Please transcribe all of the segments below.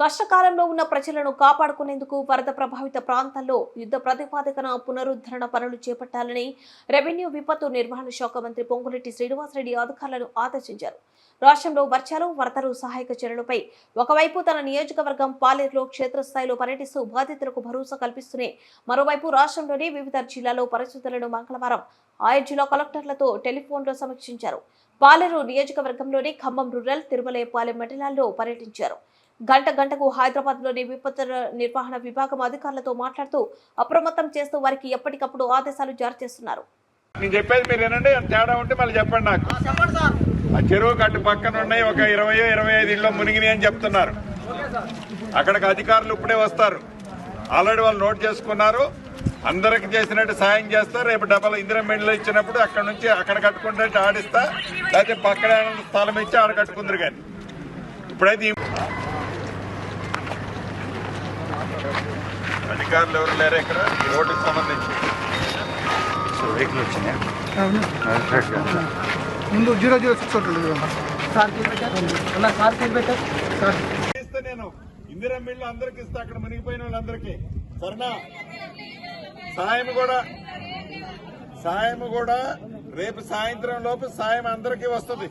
కష్టకాలంలో ఉన్న ప్రజలను కాపాడుకునేందుకు వరద ప్రభావిత ప్రాంతాల్లో యుద్ధ ప్రతిపాదికన పునరుద్ధరణ పనులు చేపట్టాలని రెవెన్యూ విపత్తు నిర్వహణ శాఖ మంత్రి పొంగులెట్టి శ్రీనివాసరెడ్డి అధికారులను ఆదేశించారు. రాష్ట్రంలో వర్షాలు వరదలు సహాయక చర్యలపై ఒకవైపు తన నియోజకవర్గం పాలేరులో క్షేత్రస్థాయిలో పర్యటిస్తూ బాధితులకు భరోసా కల్పిస్తూనే మరోవైపు రాష్ట్రంలోని వివిధ జిల్లాలో పరిస్థితులను మంగళవారం ఆయా జిల్లా కలెక్టర్లతో టెలిఫోన్లో సమీక్షించారు. పాలేరు నియోజకవర్గంలోని ఖమ్మం రూరల్ తిరుమలయపాలెం మండలాల్లో పర్యటించారు. గంట గంటకు హైదరాబాద్లోని విపత్తుల నిర్వహణ విభాగం అధికారులతో మాట్లాడుతూ అప్రమత్తం చేస్తూ వారికి ఎప్పటికప్పుడు ఆదేశాలు జారీ చేస్తున్నారు. నేను చెప్పేది మీరు తేడా ఉంటే మళ్ళీ చెప్పండి నాకు. ఆ చెరువు కట్టు పక్కన ఉన్నాయి ఒక ఇరవై ఇరవై ఐదు ఇళ్ళు మునిగినాయి అని చెప్తున్నారు. అక్కడికి అధికారులు ఇప్పుడే వస్తారు. ఆల్రెడీ వాళ్ళు నోట్ చేసుకున్నారు. అందరికి చేసినట్టు సాయం చేస్తారు రేపు డబల్ ఇందిరా మెండ్లు ఇచ్చినప్పుడు అక్కడ నుంచి అక్కడ కట్టుకుంటే ఆడిస్తా లేకపోతే పక్కన స్థలం ఇచ్చి ఆడ కట్టుకుందరు కానీ ఇప్పుడైతే ఈ- అధికారులు ఎవరు లేరు ఇక్కడ? రోడ్డుకి సంబంధించి. ముందు జీరో జీరో సిక్స్ ఉంటుంది సార్ ఇస్తే నేను ఇందిరా మిల్లు అందరికి ఇస్తా అక్కడ మునిగిపోయిన వాళ్ళందరికీ. సరేనా? సాయం కూడా సాయం కూడా రేపు సాయంత్రం లోపు సాయం అందరికీ వస్తుంది.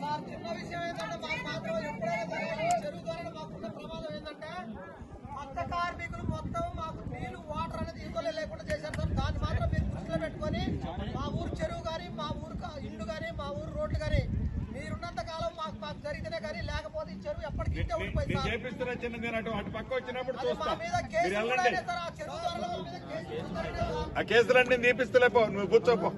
మా ఊరు చెరువు కానీ మా ఊరు ఇల్లు కానీ మా ఊరు రోడ్లు కానీ మీరున్నంత కాలం మాకు మాకు జరిగితేనే కానీ లేకపోతే ఈ చెరువు ఎప్పటికీ చేపిస్తున్నా కేసులన్నీ తీపిస్తలే పో నువ్వు కూర్చోపో